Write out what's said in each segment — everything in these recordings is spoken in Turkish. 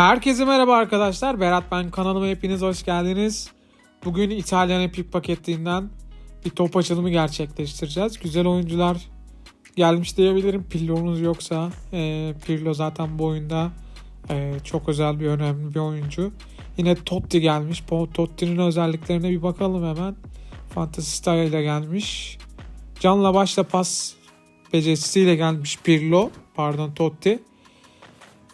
Herkese merhaba arkadaşlar. Berat ben kanalıma hepiniz hoş geldiniz. Bugün İtalyan Epic paketinden bir top açılımı gerçekleştireceğiz. Güzel oyuncular gelmiş diyebilirim. Pirlo'nuz yoksa. E, Pirlo zaten bu oyunda e, çok özel bir önemli bir oyuncu. Yine Totti gelmiş. Totti'nin özelliklerine bir bakalım hemen. Fantasy Star ile gelmiş. Canla başla pas becerisiyle gelmiş Pirlo. Pardon Totti.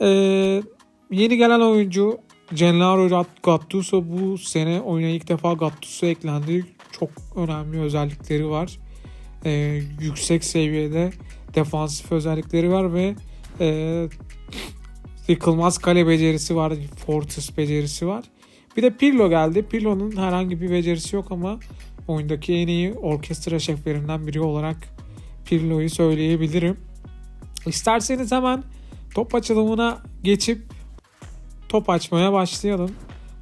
Eee Yeni gelen oyuncu Gennaro Gattuso bu sene oyuna ilk defa Gattuso eklendi. Çok önemli özellikleri var. Ee, yüksek seviyede defansif özellikleri var ve e, yıkılmaz kale becerisi var. Fortress becerisi var. Bir de Pirlo geldi. Pirlo'nun herhangi bir becerisi yok ama oyundaki en iyi orkestra şeflerinden biri olarak Pirlo'yu söyleyebilirim. İsterseniz hemen top açılımına geçip top açmaya başlayalım.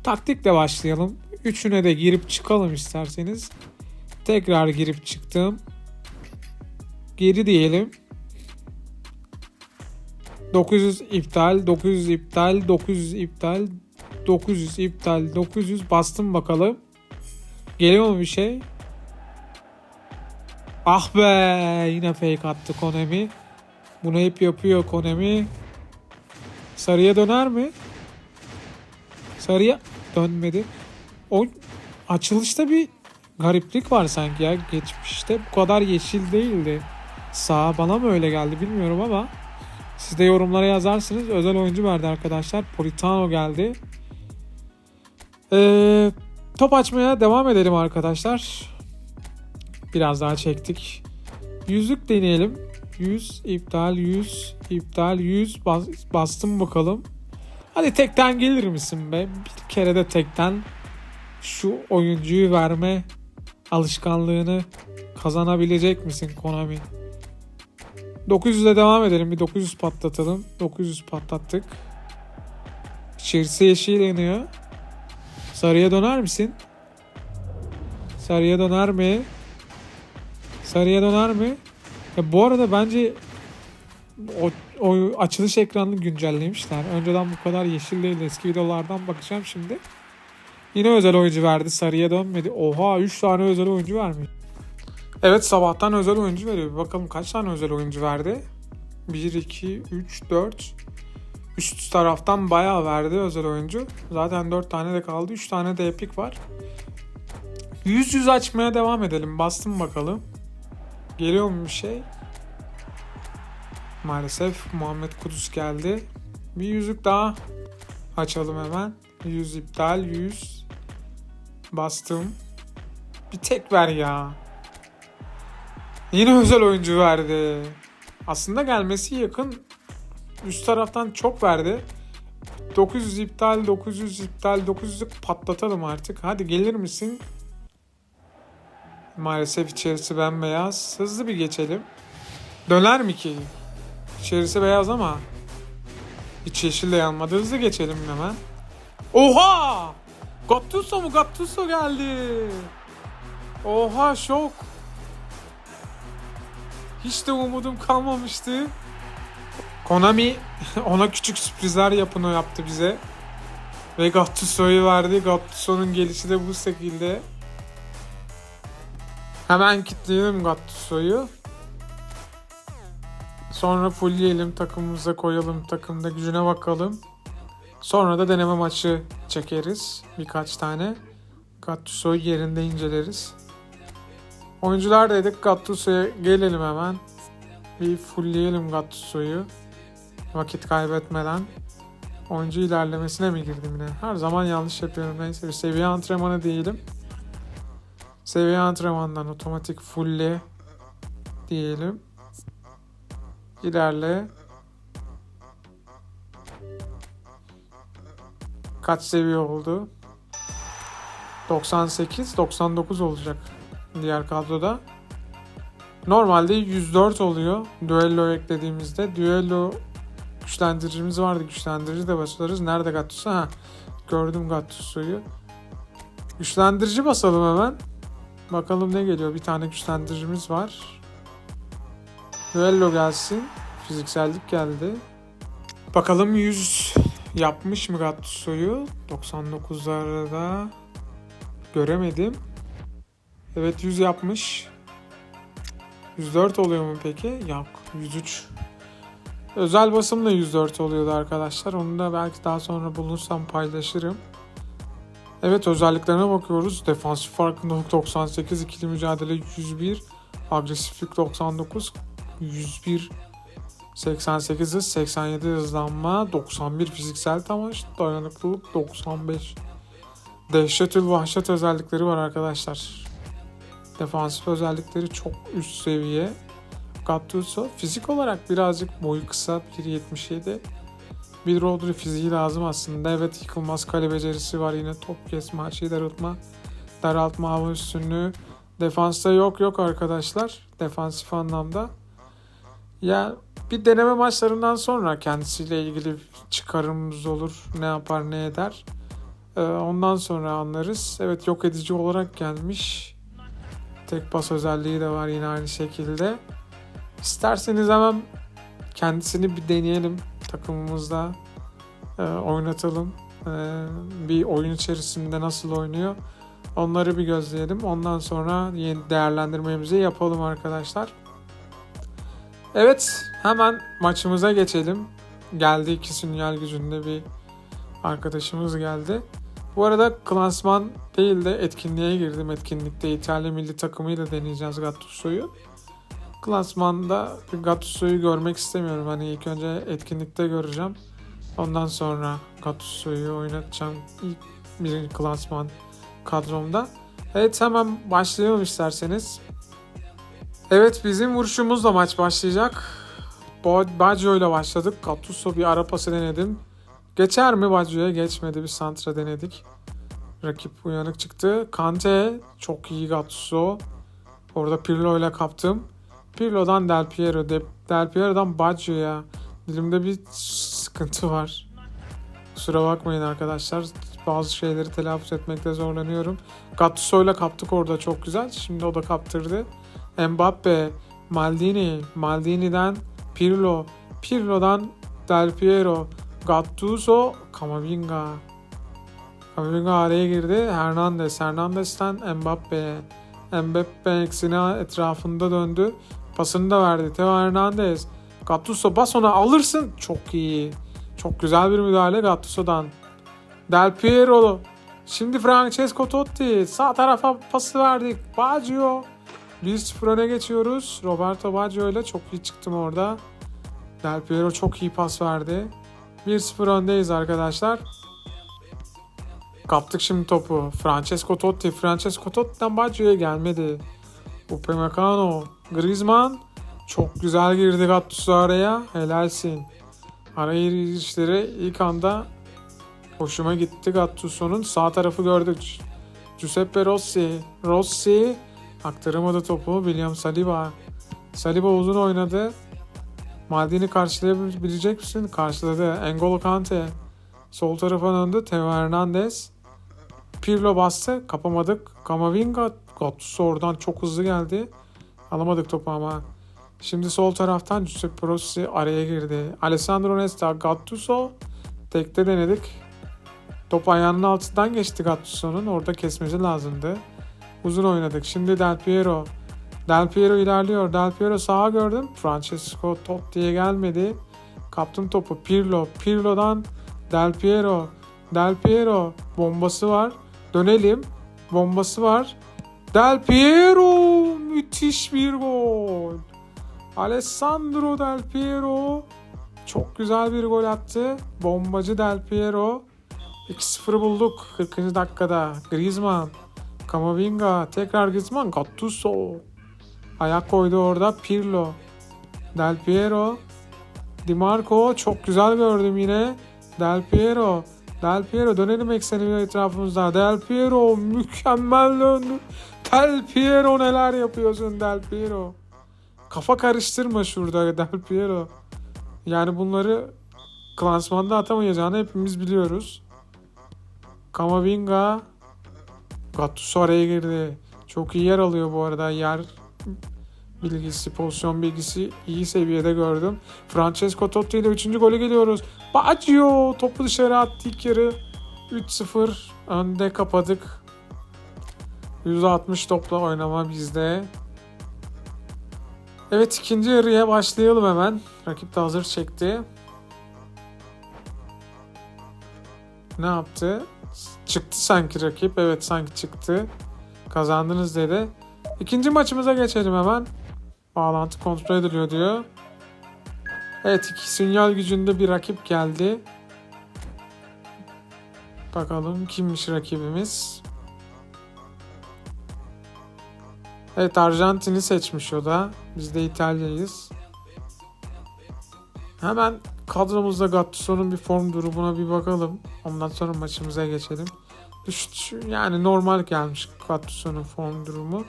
Taktikle başlayalım. Üçüne de girip çıkalım isterseniz. Tekrar girip çıktım. Geri diyelim. 900 iptal, 900 iptal, 900 iptal, 900 iptal, 900 bastım bakalım. Geliyor mu bir şey? Ah be yine fake attı Konami. Bunu hep yapıyor Konami. Sarıya döner mi? Sarıya dönmedi. O açılışta bir gariplik var sanki ya. Geçmişte bu kadar yeşil değildi. Sağ bana mı öyle geldi bilmiyorum ama siz de yorumlara yazarsınız. Özel oyuncu verdi arkadaşlar. Politano geldi. Ee, top açmaya devam edelim arkadaşlar. Biraz daha çektik. Yüzlük deneyelim. 100 iptal 100 iptal 100 bas, bastım bakalım. Hadi tekten gelir misin be? Bir kere de tekten şu oyuncuyu verme alışkanlığını kazanabilecek misin Konami? 900'e devam edelim. Bir 900 patlatalım. 900 patlattık. İçerisi yeşil yanıyor. Sarıya döner misin? Sarıya döner mi? Sarıya döner mi? Ya bu arada bence o, o açılış ekranını güncellemişler. Önceden bu kadar yeşil değildi. Eski videolardan bakacağım şimdi. Yine özel oyuncu verdi. Sarıya dönmedi. Oha 3 tane özel oyuncu vermiş. Evet sabahtan özel oyuncu veriyor. Bir bakalım kaç tane özel oyuncu verdi. 1, 2, 3, 4. Üst taraftan bayağı verdi özel oyuncu. Zaten 4 tane de kaldı. 3 tane de epik var. 100 100 açmaya devam edelim. Bastım bakalım. Geliyor mu bir şey? Maalesef Muhammed Kudüs geldi. Bir yüzük daha açalım hemen. 100 iptal 100 bastım. Bir tek ver ya. Yine özel oyuncu verdi. Aslında gelmesi yakın. Üst taraftan çok verdi. 900 iptal, 900 iptal, 900'ü patlatalım artık. Hadi gelir misin? Maalesef içerisi bembeyaz. Hızlı bir geçelim. Döner mi ki? İçerisi beyaz ama iç yeşil de yanmadı. Hızlı geçelim hemen. Oha! Gattuso mu? Gattuso geldi. Oha şok. Hiç de umudum kalmamıştı. Konami ona küçük sürprizler yapını yaptı bize. Ve Gattuso'yu verdi. Gattuso'nun gelişi de bu şekilde. Hemen kilitleyelim Gattuso'yu. Sonra fullleyelim takımımıza koyalım takımda gücüne bakalım. Sonra da deneme maçı çekeriz birkaç tane. Gattuso'yu yerinde inceleriz. Oyuncular dedik Gattuso'ya gelelim hemen. Bir fullleyelim Gattuso'yu. Vakit kaybetmeden. Oyuncu ilerlemesine mi girdim yine? Her zaman yanlış yapıyorum. Neyse bir seviye antrenmanı diyelim. Seviye antrenmandan otomatik fullle diyelim. İlerle. Kaç seviye oldu? 98, 99 olacak diğer kadroda. Normalde 104 oluyor. Duello eklediğimizde. Duello güçlendiricimiz vardı. Güçlendirici de basarız. Nerede Gattuso? Ha, gördüm Gattuso'yu. Güçlendirici basalım hemen. Bakalım ne geliyor. Bir tane güçlendiricimiz var. Duello gelsin. Fiziksellik geldi. Bakalım 100 yapmış mı Gattuso'yu? 99'larda göremedim. Evet 100 yapmış. 104 oluyor mu peki? Yok 103. Özel basımla 104 oluyordu arkadaşlar. Onu da belki daha sonra bulursam paylaşırım. Evet özelliklerine bakıyoruz. Defansif farkındalık 98, ikili mücadele 101, agresiflik 99, 101 88 hız, 87 hızlanma, 91 fiziksel tamaş, dayanıklılık 95. Dehşetül vahşet özellikleri var arkadaşlar. Defansif özellikleri çok üst seviye. Gattuso fizik olarak birazcık boyu kısa 1.77. Bir Rodri fiziği lazım aslında. Evet yıkılmaz kale becerisi var yine top kesme, açıyı daraltma, daraltma hava üstünlüğü. Defansta yok yok arkadaşlar. Defansif anlamda. Ya bir deneme maçlarından sonra kendisiyle ilgili çıkarımımız olur. Ne yapar ne eder. Ee, ondan sonra anlarız. Evet yok edici olarak gelmiş. Tek pas özelliği de var yine aynı şekilde. İsterseniz hemen kendisini bir deneyelim takımımızda e, oynatalım. E, bir oyun içerisinde nasıl oynuyor onları bir gözleyelim. Ondan sonra yeni değerlendirmemizi yapalım arkadaşlar. Evet hemen maçımıza geçelim. Geldi iki sünyal gücünde bir arkadaşımız geldi. Bu arada klasman değil de etkinliğe girdim. Etkinlikte İtalya milli takımıyla deneyeceğiz Gattuso'yu. Klasmanda Gattuso'yu görmek istemiyorum. Hani ilk önce etkinlikte göreceğim. Ondan sonra Gattuso'yu oynatacağım ilk birinci klasman kadromda. Evet hemen başlayalım isterseniz. Evet bizim vuruşumuzla maç başlayacak. Baggio ile başladık. Gattuso bir ara pası denedim. Geçer mi Baggio'ya? Geçmedi. Bir santra denedik. Rakip uyanık çıktı. Kante çok iyi Gattuso. Orada Pirlo ile kaptım. Pirlo'dan Del Piero. De- Del Piero'dan Baggio'ya. Dilimde bir sıkıntı var. Kusura bakmayın arkadaşlar. Bazı şeyleri telaffuz etmekte zorlanıyorum. Gattuso ile kaptık orada çok güzel. Şimdi o da kaptırdı. Mbappe, Maldini, Maldini'den Pirlo, Pirlo'dan Del Piero, Gattuso, Camavinga. Camavinga araya girdi. Hernandez, Hernandez'ten Mbappe. Mbappe eksine etrafında döndü. Pasını da verdi. Teo Hernandez. Gattuso bas ona alırsın. Çok iyi. Çok güzel bir müdahale Gattuso'dan. Del Piero. Şimdi Francesco Totti. Sağ tarafa pası verdik. Baggio. 1-0 öne geçiyoruz. Roberto Baggio ile çok iyi çıktım orada. Del Piero çok iyi pas verdi. 1-0 öndeyiz arkadaşlar. Kaptık şimdi topu. Francesco Totti. Francesco Totti'den Baggio'ya gelmedi. Upamecano. Griezmann. Çok güzel girdi Gattuso araya. Helalsin. Araya girişleri ilk anda hoşuma gitti Gattuso'nun. Sağ tarafı gördük. Giuseppe Rossi. Rossi aktaramadı topu. William Saliba. Saliba uzun oynadı. Maldini karşılayabilecek misin? Karşıladı. N'Golo Kante. Sol tarafa döndü. Teo Hernandez. Pirlo bastı. Kapamadık. Camavinga. Gattuso oradan çok hızlı geldi. Alamadık topu ama. Şimdi sol taraftan Giuseppe Rossi araya girdi. Alessandro Nesta, Gattuso. Tekte denedik. Top ayağının altından geçti Gattuso'nun. Orada kesmesi lazımdı. Uzun oynadık. Şimdi Del Piero. Del Piero ilerliyor. Del Piero sağa gördüm. Francesco Totti'ye gelmedi. Kaptım topu. Pirlo. Pirlo'dan Del Piero. Del Piero. Bombası var. Dönelim. Bombası var. Del Piero. Müthiş bir gol. Alessandro Del Piero. Çok güzel bir gol attı. Bombacı Del Piero. 2-0 bulduk 40. dakikada. Griezmann. Camavinga. Tekrar Griezmann. Gattuso. Ayak koydu orada. Pirlo. Del Piero. Di Marco. Çok güzel gördüm yine. Del Piero. Del Piero dönelim ekseni etrafımızda. Del Piero mükemmel döndü. Del Piero neler yapıyorsun Del Piero. Kafa karıştırma şurada Del Piero. Yani bunları klasmanda atamayacağını hepimiz biliyoruz. Kamavinga Gattuso araya girdi. Çok iyi yer alıyor bu arada. Yer bilgisi, pozisyon bilgisi iyi seviyede gördüm. Francesco Totti ile 3. gole geliyoruz. Baggio topu dışarı attı ilk yarı. 3-0 önde kapadık. %60 topla oynama bizde. Evet ikinci yarıya başlayalım hemen. Rakip de hazır çekti. Ne yaptı? Çıktı sanki rakip. Evet sanki çıktı. Kazandınız dedi. İkinci maçımıza geçelim hemen. Bağlantı kontrol ediliyor diyor. Evet iki sinyal gücünde bir rakip geldi. Bakalım kimmiş rakibimiz. Evet Arjantin'i seçmiş o da. Biz de İtalya'yız. Hemen kadromuzda Gattuso'nun bir form durumuna bir bakalım. Ondan sonra maçımıza geçelim. Düş, yani normal gelmiş Gattuso'nun form durumu.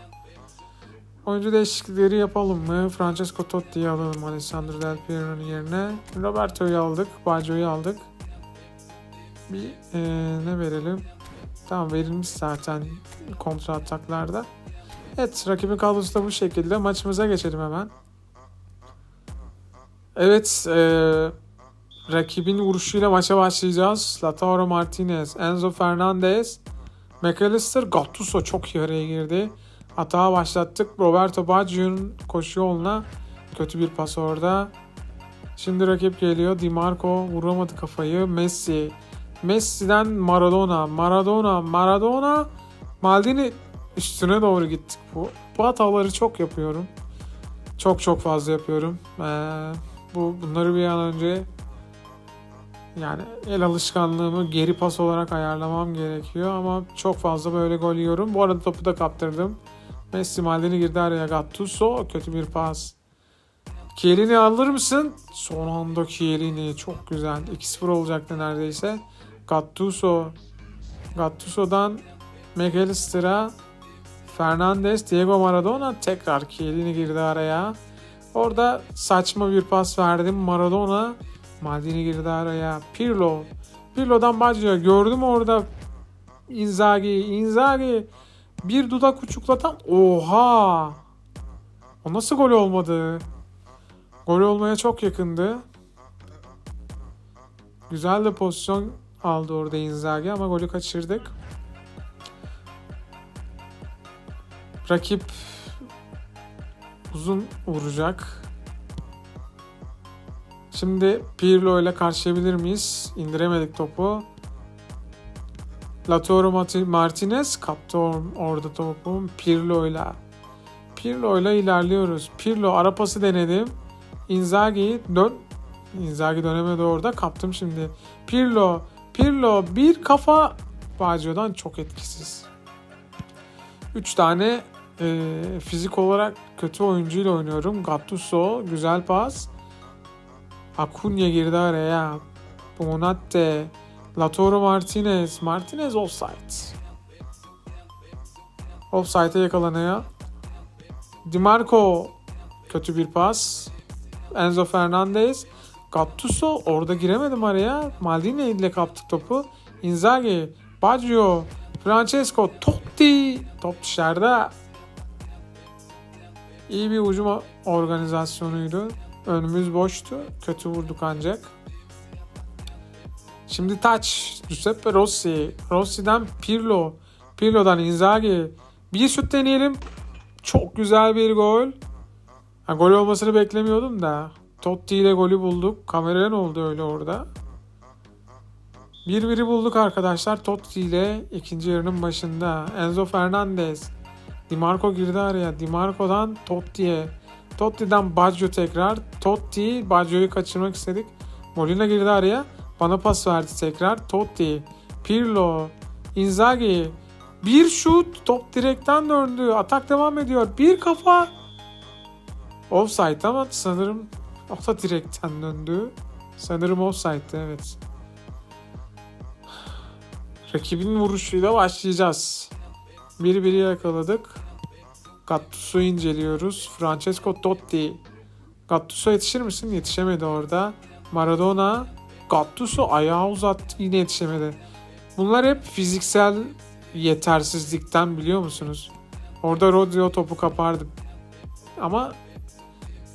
Oyuncu değişiklikleri yapalım mı? Francesco Totti'yi alalım Alessandro Del Piero'nun yerine. Roberto'yu aldık. Baggio'yu aldık. Bir eee, ne verelim? Tamam verilmiş zaten kontra ataklarda. Evet rakibin kadrosu da bu şekilde. Maçımıza geçelim hemen. Evet eee, rakibin vuruşuyla maça başlayacağız. Lautaro Martinez, Enzo Fernandez, McAllister, Gattuso çok iyi araya girdi. Hata başlattık. Roberto Baggio'nun koşu yoluna kötü bir pas orada. Şimdi rakip geliyor. Di Marco vuramadı kafayı. Messi. Messi'den Maradona. Maradona. Maradona. Maldini üstüne doğru gittik. Bu, bu hataları çok yapıyorum. Çok çok fazla yapıyorum. Ee, bu bunları bir an önce yani el alışkanlığımı geri pas olarak ayarlamam gerekiyor ama çok fazla böyle gol yiyorum. Bu arada topu da kaptırdım. Messi Maldini girdi araya Gattuso kötü bir pas. Chiellini alır mısın? Son anda Chiellini çok güzel. 2-0 olacaktı neredeyse. Gattuso. Gattuso'dan McAllister'a Fernandes, Diego Maradona tekrar Chiellini girdi araya. Orada saçma bir pas verdim Maradona. Maldini girdi araya. Pirlo. Pirlo'dan Baggio. Gördüm orada Inzaghi. Inzaghi. Bir dudak uçuklatan. Oha. O nasıl gol olmadı? Gol olmaya çok yakındı. Güzel de pozisyon aldı orada Inzaghi ama golü kaçırdık. Rakip uzun vuracak. Şimdi Pirlo ile karşılayabilir miyiz? İndiremedik topu. Lautaro Martinez kaptı or- orada topu. Pirlo ile. Pirlo ile ilerliyoruz. Pirlo ara pası denedim. Inzaghi dön. Inzaghi dönemedi orada. Kaptım şimdi. Pirlo. Pirlo bir kafa Baggio'dan çok etkisiz. 3 tane e, fizik olarak kötü oyuncuyla oynuyorum. Gattuso güzel pas. Acuna girdi araya. Bonate. Lautaro Martinez. Martinez offside. Offside'e yakalanıyor. Di Marco kötü bir pas. Enzo Fernandez. Gattuso orada giremedim araya. Maldini ile kaptık topu. Inzaghi, Baggio, Francesco, Totti. Top dışarıda. İyi bir hücum organizasyonuydu. Önümüz boştu. Kötü vurduk ancak. Şimdi taç. Giuseppe Rossi. Rossi'den Pirlo. Pirlo'dan Inzaghi. Bir şut deneyelim. Çok güzel bir gol. Ha, gol olmasını beklemiyordum da. Totti ile golü bulduk. Kameraya ne oldu öyle orada? Bir biri bulduk arkadaşlar. Totti ile ikinci yarının başında. Enzo Fernandez. Di Marco girdi araya. Di Marco'dan Totti'ye. Totti'den Baggio tekrar. Totti Baggio'yu kaçırmak istedik. Molina girdi araya. Bana pas verdi tekrar. Totti. Pirlo. Inzaghi. Bir şut. Top direkten döndü. Atak devam ediyor. Bir kafa. Offside ama sanırım o da direkten döndü. Sanırım offside'dı evet. Rakibin vuruşuyla başlayacağız. Biri biri yakaladık. Gattuso inceliyoruz. Francesco Totti. Gattuso yetişir misin? Yetişemedi orada. Maradona. Gattuso ayağı uzattı. Yine yetişemedi. Bunlar hep fiziksel yetersizlikten biliyor musunuz? Orada Rodri o topu kapardı. ama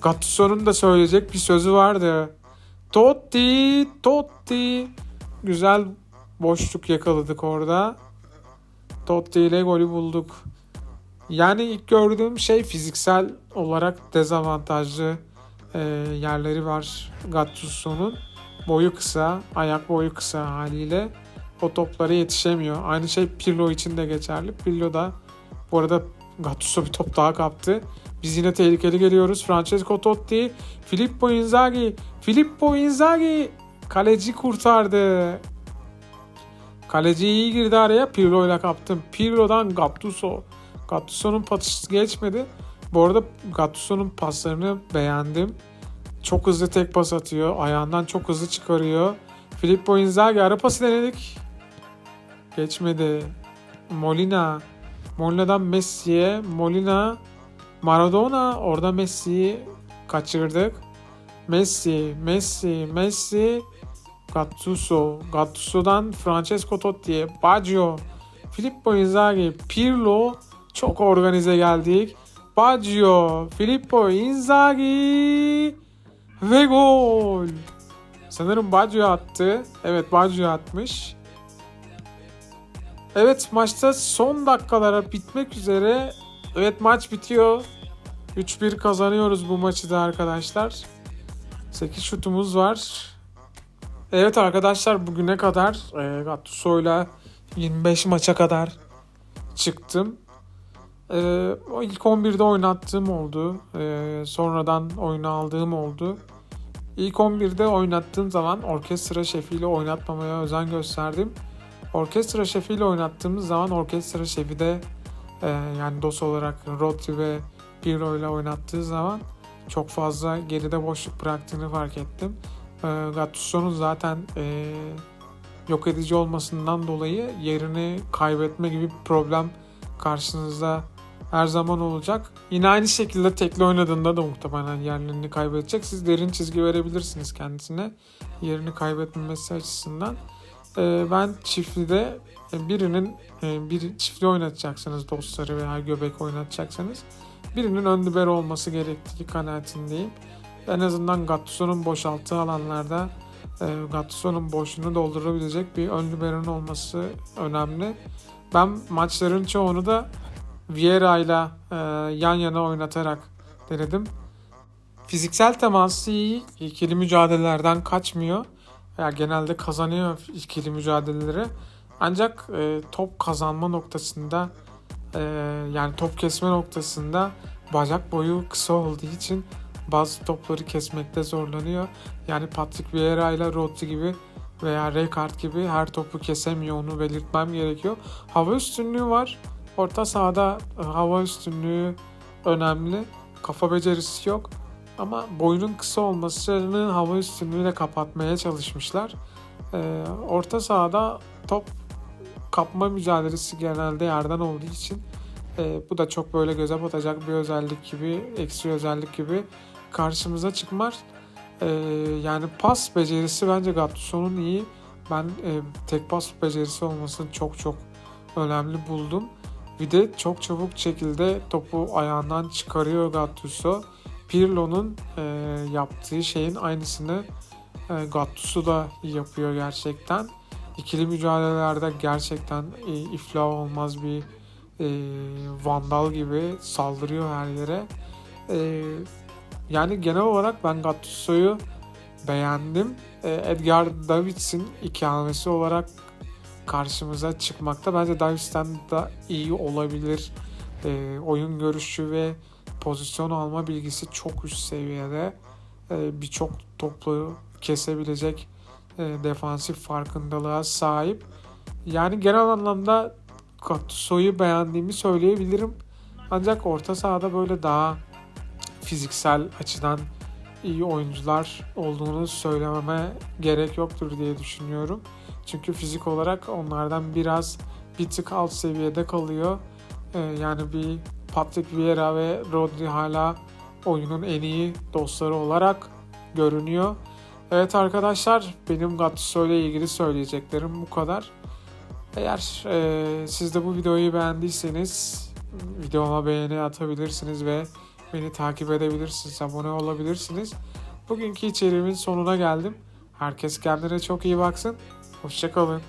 Gattuso'nun da söyleyecek bir sözü vardı. Totti, Totti. Güzel boşluk yakaladık orada. Totti ile golü bulduk. Yani ilk gördüğüm şey fiziksel olarak dezavantajlı e, yerleri var Gattuso'nun. Boyu kısa, ayak boyu kısa haliyle o toplara yetişemiyor. Aynı şey Pirlo için de geçerli. Pirlo da bu arada Gattuso bir top daha kaptı. Biz yine tehlikeli geliyoruz. Francesco Totti, Filippo Inzaghi, Filippo Inzaghi kaleci kurtardı. Kaleci iyi girdi araya. Pirlo ile kaptım. Pirlo'dan Gattuso. Gattuso'nun pası geçmedi. Bu arada Gattuso'nun paslarını beğendim. Çok hızlı tek pas atıyor. Ayağından çok hızlı çıkarıyor. Filippo Inzaghi ara pası denedik. Geçmedi. Molina. Molina'dan Messi'ye. Molina. Maradona. Orada Messi'yi kaçırdık. Messi, Messi, Messi. Gattuso. Gattuso'dan Francesco Totti'ye. Baggio. Filippo Inzaghi. Pirlo. Çok organize geldik. Baggio. Filippo Inzaghi. Ve gol. Sanırım Baggio attı. Evet Baggio atmış. Evet maçta son dakikalara bitmek üzere. Evet maç bitiyor. 3-1 kazanıyoruz bu maçı da arkadaşlar. 8 şutumuz var. Evet arkadaşlar bugüne kadar e, Gattuso'yla 25 maça kadar çıktım. E, o ilk 11'de oynattığım oldu. E, sonradan oyuna aldığım oldu. İlk 11'de oynattığım zaman orkestra şefiyle oynatmamaya özen gösterdim. Orkestra şefiyle oynattığımız zaman orkestra şefi de e, yani DOS olarak Rodri ve Pirlo ile oynattığı zaman çok fazla geride boşluk bıraktığını fark ettim. E, Gattuso'nun zaten e, yok edici olmasından dolayı yerini kaybetme gibi bir problem karşınızda her zaman olacak. Yine aynı şekilde tekli oynadığında da muhtemelen yerlerini kaybedecek. Siz derin çizgi verebilirsiniz kendisine yerini kaybetmemesi açısından. Ee, ben çiftlide e, birinin e, bir çiftli oynatacaksınız dostları veya göbek oynatacaksanız birinin ön libero olması gerektiği kanaatindeyim. En azından Gattuso'nun boşalttığı alanlarda e, Gattuso'nun boşluğunu doldurabilecek bir ön libero'nun olması önemli. Ben maçların çoğunu da Vieira ile e, yan yana oynatarak denedim. Fiziksel teması iyi. İkili mücadelelerden kaçmıyor. Ya genelde kazanıyor ikili mücadeleleri. Ancak e, top kazanma noktasında e, yani top kesme noktasında bacak boyu kısa olduğu için bazı topları kesmekte zorlanıyor. Yani Patrick Vieira ile Rodri gibi veya Rijkaard gibi her topu kesemiyor onu belirtmem gerekiyor. Hava üstünlüğü var. Orta sahada e, hava üstünlüğü önemli. Kafa becerisi yok. Ama boyunun kısa olmasını hava üstünlüğüyle kapatmaya çalışmışlar. Ee, orta sahada top kapma mücadelesi genelde yerden olduğu için e, bu da çok böyle göze batacak bir özellik gibi, eksi özellik gibi karşımıza çıkmaz. Ee, yani pas becerisi bence Gattuso'nun iyi. Ben e, tek pas becerisi olmasını çok çok önemli buldum. Bir de çok çabuk şekilde topu ayağından çıkarıyor Gattuso. Pirlo'nun e, yaptığı şeyin aynısını e, Gattuso da yapıyor gerçekten. İkili mücadelelerde gerçekten e, iflah olmaz bir e, vandal gibi saldırıyor her yere. E, yani genel olarak ben Gattuso'yu beğendim. E, Edgar Davids'in ikamesi olarak karşımıza çıkmakta. Bence Davids'ten da iyi olabilir. E, oyun görüşü ve pozisyon alma bilgisi çok üst seviyede. E, Birçok toplu kesebilecek e, defansif farkındalığa sahip. Yani genel anlamda Gattuso'yu beğendiğimi söyleyebilirim. Ancak orta sahada böyle daha fiziksel açıdan iyi oyuncular olduğunu söylememe gerek yoktur diye düşünüyorum. Çünkü fizik olarak onlardan biraz bir tık alt seviyede kalıyor. Ee, yani bir Patrick Vieira ve Rodri hala oyunun en iyi dostları olarak görünüyor. Evet arkadaşlar benim Gattuso ile ilgili söyleyeceklerim bu kadar. Eğer e, siz de bu videoyu beğendiyseniz videoma beğeni atabilirsiniz ve beni takip edebilirsiniz, abone olabilirsiniz. Bugünkü içeriğimin sonuna geldim. Herkes kendine çok iyi baksın. Hoşçakalın.